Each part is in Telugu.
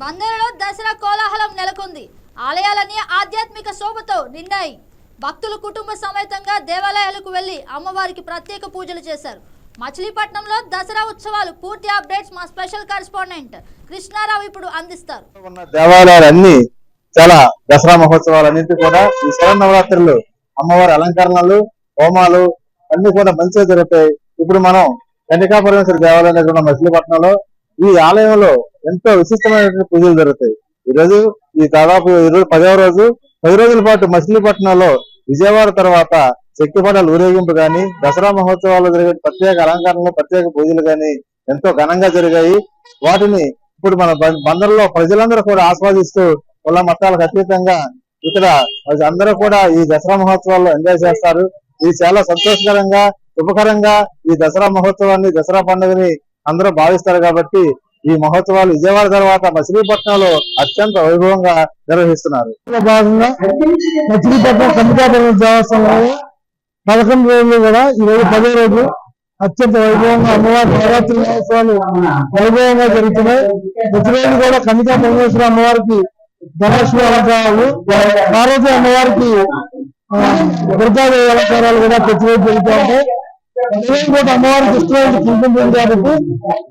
బందరులో దసరా కోలాహలం నెలకొంది. ఆలయాలన్నీ ఆధ్యాత్మిక శోభతో నిండాయి. భక్తులు కుటుంబ సమేతంగా దేవాలయాలకు వెళ్ళి అమ్మవారికి ప్రత్యేక పూజలు చేశారు. మచిలీపట్నంలో దసరా ఉత్సవాలు పూర్తి అప్డేట్స్ మా స్పెషల్ కరెస్పాండెంట్ కృష్ణారావు ఇప్పుడు అందిస్తారు. దేవాలయాలన్నీ చాలా దసరా మహోత్సవాలన్నింటి కూడా ఈ శరన్నవరాత్రులు అమ్మవారి అలంకరణలు హోమాలు అన్ని కూడా మంచిగా జరుగుతాయి. ఇప్పుడు మనం కన్యకాపరమేశ్వర దేవాలయం దగ్గర మచిలీపట్నంలో ఈ ఆలయంలో ఎంతో విశిష్టమైనటువంటి పూజలు జరుగుతాయి. ఈ రోజు ఈ దాదాపు ఈ రోజు పదవ రోజు పది రోజుల పాటు మచిలీపట్నంలో విజయవాడ తర్వాత శక్తిపటాల ఊరేగింపు గాని దసరా మహోత్సవాల్లో జరిగే ప్రత్యేక అలంకరణలు ప్రత్యేక పూజలు గాని ఎంతో ఘనంగా జరిగాయి. వాటిని ఇప్పుడు మన బం- బందర్లో ప్రజలందరూ కూడా ఆస్వాదిస్తూ కుల మతాలకు అతీతంగా ఇక్కడ అందరూ కూడా ఈ దసరా మహోత్సవాల్లో ఎంజాయ్ చేస్తారు. ఇది చాలా సంతోషకరంగా శుభకరంగా ఈ దసరా మహోత్సవాన్ని దసరా పండుగని అందరూ భావిస్తారు కాబట్టి ఈ మహోత్సవాలు విజయవాడ తర్వాత మచిలీపట్నంలో అత్యంత వైభవంగా నిర్వహిస్తున్నారు. భాగంగా మచిలీపట్నం కమిటాపల్లి దేవస్థానంలో పదకొండు రోజులు కూడా ఈ రోజు పదో రోజు అత్యంత వైభవంగా అమ్మవారి నవరాత్రి మహోత్సవాలు వైభవంగా జరుగుతున్నాయి. ప్రతి రోజు కూడా కమిటా పరమేశ్వర అమ్మవారికి ధనలక్ష్మి అలంకారాలు పార్వతి అమ్మవారికి దుర్గాదేవి అలంకారాలు కూడా ప్రతి రోజు జరుగుతూ ఉంటాయి. కూడా అమ్మవారికి ఇష్టమైన కుంకుమ పూజ కాబట్టి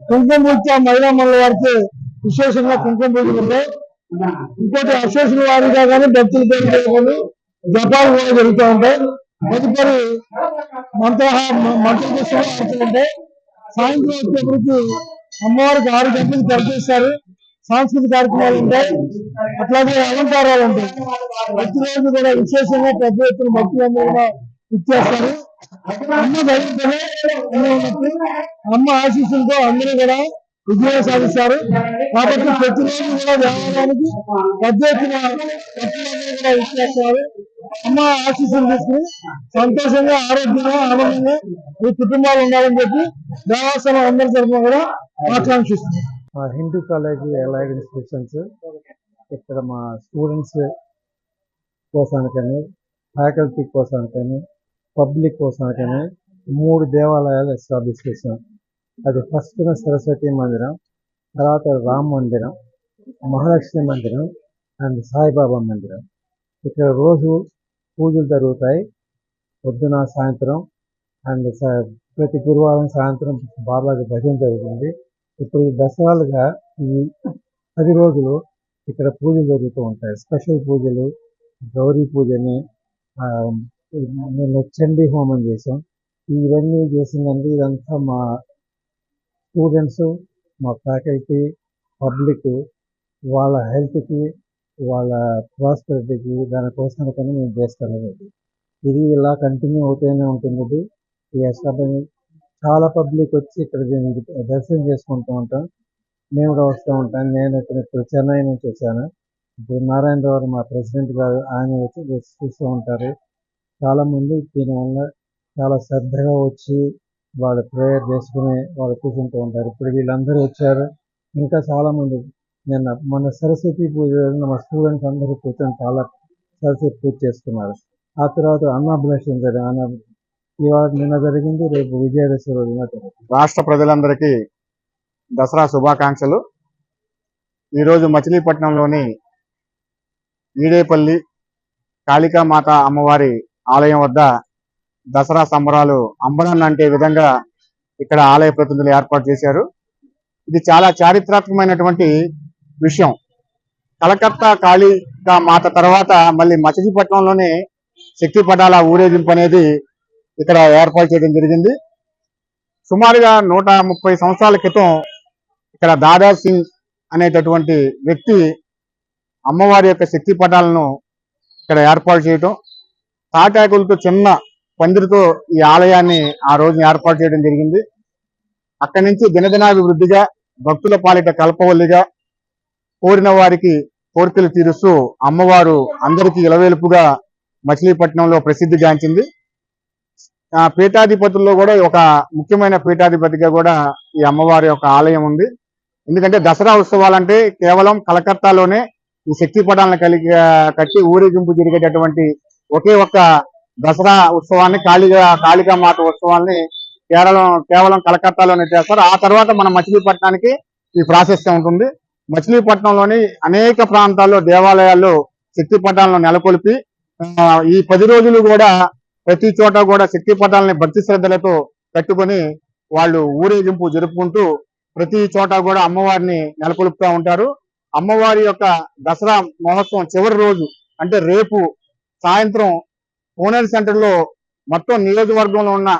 కుంకుమ పూజ మహిళా మండలి వారికి విశేషంగా కుంకుమ పూజలు ఉంటాయి ఇంకోటి అశేషుల వారిగా కానీ భక్తుల పేరు కానీ జపాలు కూడా జరుగుతూ ఉంటాయి. తదుపరి మంత్ర మంత్రపుష్పాలు ఉంటాయి సాయంత్రం వచ్చేప్పటికి అమ్మవారికి ఆరు గంటలకు ప్రకటిస్తారు సాంస్కృతిక కార్యక్రమాలు ఉంటాయి. అట్లాగే అలంకారాలు ఉంటాయి. ప్రతిరోజు కూడా విశేషంగా పెద్ద ఎత్తున భక్తులందరూ కూడా ఇచ్చేస్తారు. అమ్మ అమ్మ ఆశీస్సులతో అందరూ కూడా విజయం సాధిస్తారు. కాబట్టి ప్రతిరోజు కూడా దేవాలయానికి పెద్ద ఎత్తున కూడా ఇచ్చేస్తారు అమ్మ ఆశీస్సులు తీసుకుని సంతోషంగా ఆరోగ్యంగా ఆనందంగా మీ కుటుంబాలు ఉండాలని చెప్పి దేవాలయం అందరి తరఫున కూడా ఆకాంక్షిస్తుంది మా హిందూ కాలేజీ ఎలైడ్ ఇన్స్టిట్యూషన్స్ ఇక్కడ మా స్టూడెంట్స్ కోసానికని ఫ్యాకల్టీ కోసానికని పబ్లిక్ కోసానికని మూడు దేవాలయాలు ఎస్టాబ్లిష్ చేశాం. అది ఫస్ట్ సరస్వతి మందిరం తర్వాత రామ్ మందిరం మహాలక్ష్మి మందిరం అండ్ సాయిబాబా మందిరం. ఇక్కడ రోజు పూజలు జరుగుతాయి. పొద్దున సాయంత్రం అండ్ స- ప్రతి గురువారం సాయంత్రం బాబాకి భజన జరుగుతుంది. ఇప్పుడు ఈ దసరాలుగా ఈ పది రోజులు ఇక్కడ పూజలు జరుగుతూ ఉంటాయి. స్పెషల్ పూజలు గౌరీ పూజని నిన్న చండీ హోమం చేసాం ఇవన్నీ చేసిందంటే ఇదంతా మా స్టూడెంట్స్ మా ఫ్యాకల్టీ పబ్లిక్ వాళ్ళ హెల్త్కి వాళ్ళ ప్రాస్పరిటీకి దానికోసానికని మేము చేస్తాం ఇది. ఇది ఇలా కంటిన్యూ అవుతూనే ఉంటుంది ఈ ఎస్టాబ్లిష్ చాలా పబ్లిక్ వచ్చి ఇక్కడ దీనికి దర్శనం చేసుకుంటూ ఉంటాం. నేను కూడా వస్తూ ఉంటాను నేను ఇక్కడ ఇప్పుడు చెన్నై నుంచి వచ్చాను. ఇప్పుడు నారాయణరావు మా ప్రెసిడెంట్ గారు ఆయన వచ్చి చూస్తూ ఉంటారు. చాలా మంది దీనివల్ల చాలా శ్రద్ధగా వచ్చి వాళ్ళు ప్రేయర్ చేసుకుని వాళ్ళు కూర్చుంటూ ఉంటారు. ఇప్పుడు వీళ్ళందరూ వచ్చారు. ఇంకా చాలామంది నిన్న మన సరస్వతి పూజ మా స్టూడెంట్స్ అందరూ కూర్చొని చాలా సరస్వతి పూజ చేసుకున్నారు ఆ తర్వాత అన్నాభిలాషం జరిగింది. అన్న ఇవాళ నిన్న జరిగింది రేపు విజయదశమి రోజున రాష్ట్ర ప్రజలందరికీ దసరా శుభాకాంక్షలు. ఈరోజు మచిలీపట్నంలోని ఈడేపల్లి కాళికామాత అమ్మవారి ఆలయం వద్ద దసరా సంబరాలు అంబరం అంటే విధంగా ఇక్కడ ఆలయ ప్రతినిధులు ఏర్పాటు చేశారు. ఇది చాలా చారిత్రాత్మకమైనటువంటి విషయం. కలకత్తా కాళికా మాత తర్వాత మళ్ళీ మచిలీపట్నంలోనే శక్తి పటాల ఊరేగింపు అనేది ఇక్కడ ఏర్పాటు చేయడం జరిగింది. సుమారుగా నూట ముప్పై సంవత్సరాల క్రితం ఇక్కడ దాదా సింగ్ అనేటటువంటి వ్యక్తి అమ్మవారి యొక్క శక్తి పటాలను ఇక్కడ ఏర్పాటు చేయటం తాటాకులతో చిన్న పందిరితో ఈ ఆలయాన్ని ఆ రోజు ఏర్పాటు చేయడం జరిగింది. అక్కడి నుంచి దినదినాభివృద్ధిగా భక్తుల పాలిట కల్పవల్లిగా కోరిన వారికి కోరికలు తీరుస్తూ అమ్మవారు అందరికీ ఇలవేలుపుగా మచిలీపట్నంలో ప్రసిద్ధిగాంచింది ఆ పీఠాధిపతుల్లో కూడా ఒక ముఖ్యమైన పీఠాధిపతిగా కూడా ఈ అమ్మవారి యొక్క ఆలయం ఉంది. ఎందుకంటే దసరా ఉత్సవాలంటే కేవలం కలకత్తాలోనే ఈ శక్తి పటాలను కలిగి కట్టి ఊరేగింపు జరిగేటటువంటి ఒకే ఒక్క దసరా ఉత్సవాన్ని కాళిగా కాళికా మాత ఉత్సవాన్ని కేవలం కేవలం కలకత్తాలోనే చేస్తారు. ఆ తర్వాత మన మచిలీపట్నానికి ఈ ప్రాశస్త్యం ఉంటుంది. మచిలీపట్నంలోని అనేక ప్రాంతాల్లో దేవాలయాల్లో శక్తి పటాలను నెలకొల్పి ఈ పది రోజులు కూడా ప్రతి చోట కూడా శక్తి పటాలని భక్తి శ్రద్ధలతో కట్టుకొని వాళ్ళు ఊరేగింపు జరుపుకుంటూ ప్రతి చోట కూడా అమ్మవారిని నెలకొల్పుతూ ఉంటారు. అమ్మవారి యొక్క దసరా మహోత్సవం చివరి రోజు అంటే రేపు సాయంత్రం కోనేరు సెంటర్లో మొత్తం నియోజకవర్గంలో ఉన్న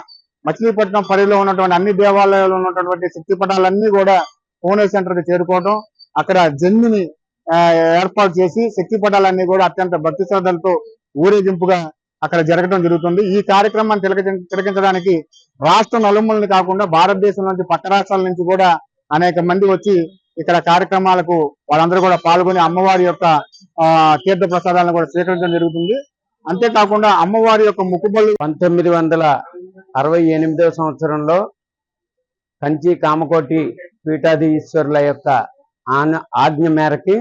మచిలీపట్నం పరిధిలో ఉన్నటువంటి అన్ని దేవాలయాలు ఉన్నటువంటి శక్తి పటాలన్నీ కూడా కోనేరు సెంటర్కి చేరుకోవడం అక్కడ జమ్మిని ఆ, ఏర్పాటు చేసి శక్తి పటాలన్నీ కూడా అత్యంత భక్తి శ్రద్ధలతో ఊరేగింపుగా అక్కడ జరగడం జరుగుతుంది. ఈ కార్యక్రమాన్ని తిలక- తిలకించడానికి రాష్ట్ర నలుమూలని కాకుండా భారతదేశం నుంచి పక్క రాష్ట్రాల నుంచి కూడా అనేక మంది వచ్చి ఇక్కడ కార్యక్రమాలకు వాళ్ళందరూ కూడా పాల్గొని అమ్మవారి యొక్క ఆ, తీర్థ ప్రసాదాలను కూడా స్వీకరించడం జరుగుతుంది. అంతేకాకుండా అమ్మవారి యొక్క ముక్కుబళ్ళు పంతొమ్మిది వందల అరవై ఎనిమిదవ సంవత్సరంలో కంచి కామకోటి పీఠాధీశ్వరుల యొక్క ఆజ్ఞ మేరకి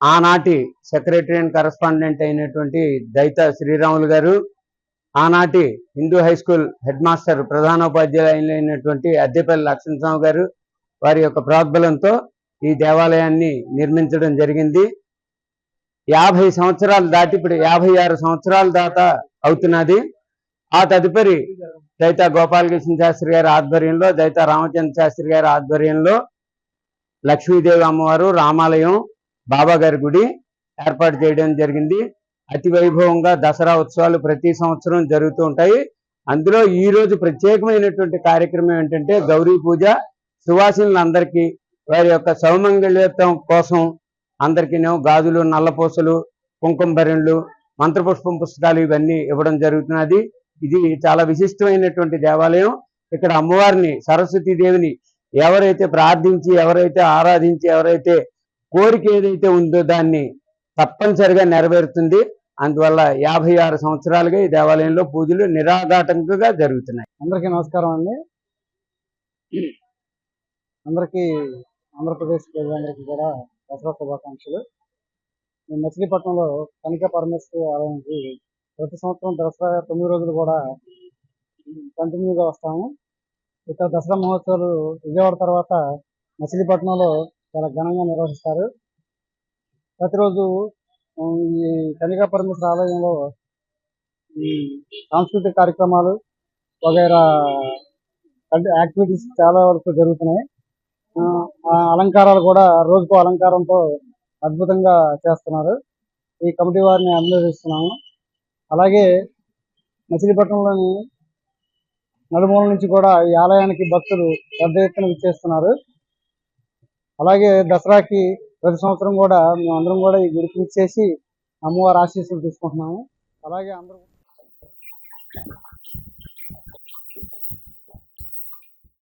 ఆనాటి సెక్రటరీ అండ్ కరస్పాండెంట్ అయినటువంటి దైత శ్రీరాములు గారు ఆనాటి Hindu high school head master ప్రధానోపాధ్యాయులు అయినటువంటి అద్దెపల్లి లక్ష్మణస్వామి గారు వారి యొక్క ప్రోద్బలంతో ఈ దేవాలయాన్ని నిర్మించడం జరిగింది. యాభై సంవత్సరాలు దాటి ఇప్పుడు యాభై ఆరు సంవత్సరాల దాకా అవుతున్నది. ఆ తదుపరి దైత గోపాలకృష్ణ శాస్త్రి గారి ఆధ్వర్యంలో దైత రామచంద్ర శాస్త్రి గారి ఆధ్వర్యంలో లక్ష్మీదేవి అమ్మవారు రామాలయం బాబా గారి గుడి ఏర్పాటు చేయడం జరిగింది. అతి వైభవంగా దసరా ఉత్సవాలు ప్రతి సంవత్సరం జరుగుతూ ఉంటాయి. అందులో ఈ రోజు ప్రత్యేకమైనటువంటి కార్యక్రమం ఏంటంటే గౌరీ పూజ. సువాసినులందరికీ వారి యొక్క సౌమంగళ్యత్వం కోసం అందరికీనేమో గాజులు నల్లపూసలు కుంకుమ భరణులు మంత్రపుష్పం పుస్తకాలు ఇవన్నీ ఇవ్వడం జరుగుతున్నది. ఇది చాలా విశిష్టమైనటువంటి దేవాలయం. ఇక్కడ అమ్మవారిని సరస్వతీ దేవిని ఎవరైతే ప్రార్థించి ఎవరైతే ఆరాధించి ఎవరైతే కోరిక ఏదైతే ఉందో దాన్ని తప్పనిసరిగా నెరవేరుతుంది. అందువల్ల యాభై ఆరు సంవత్సరాలుగా ఈ దేవాలయంలో పూజలు నిరాఘాటంగా జరుగుతున్నాయి. అందరికీ నమస్కారం అండి. అందరికీ ఆంధ్రప్రదేశ్ ప్రజలందరికీ కూడా దసరా శుభాకాంక్షలు. మేము మచిలీపట్నంలో కనిక పరమేశ్వరి ఆలయానికి ప్రతి సంవత్సరం దసరా తొమ్మిది రోజులు కూడా కంటిన్యూగా వస్తాము. ఇక్కడ దసరా మహోత్సవాలు విజయవాడ తర్వాత మచిలీపట్నంలో చాలా ఘనంగా నిర్వహిస్తారు. ప్రతిరోజు ఈ కనికా పరమేశ్వర ఆలయంలో ఈ సాంస్కృతిక కార్యక్రమాలు వగైరా యాక్టివిటీస్ చాలా వరకు జరుగుతున్నాయి. అలంకారాలు కూడా రోజుకు అలంకారంతో అద్భుతంగా చేస్తున్నారు. ఈ కమిటీ వారిని అభినందిస్తున్నాము. అలాగే మచిలీపట్నంలోని నలుమూల నుంచి కూడా ఈ ఆలయానికి భక్తులు పెద్ద ఎత్తున విచ్చేస్తున్నారు. అలాగే దసరాకి ప్రతి సంవత్సరం కూడా మేము అందరం కూడా ఈ గుడికి ఇచ్చేసి అమ్మవారి ఆశీస్సులు తీసుకుంటున్నాము. అలాగే అందరూ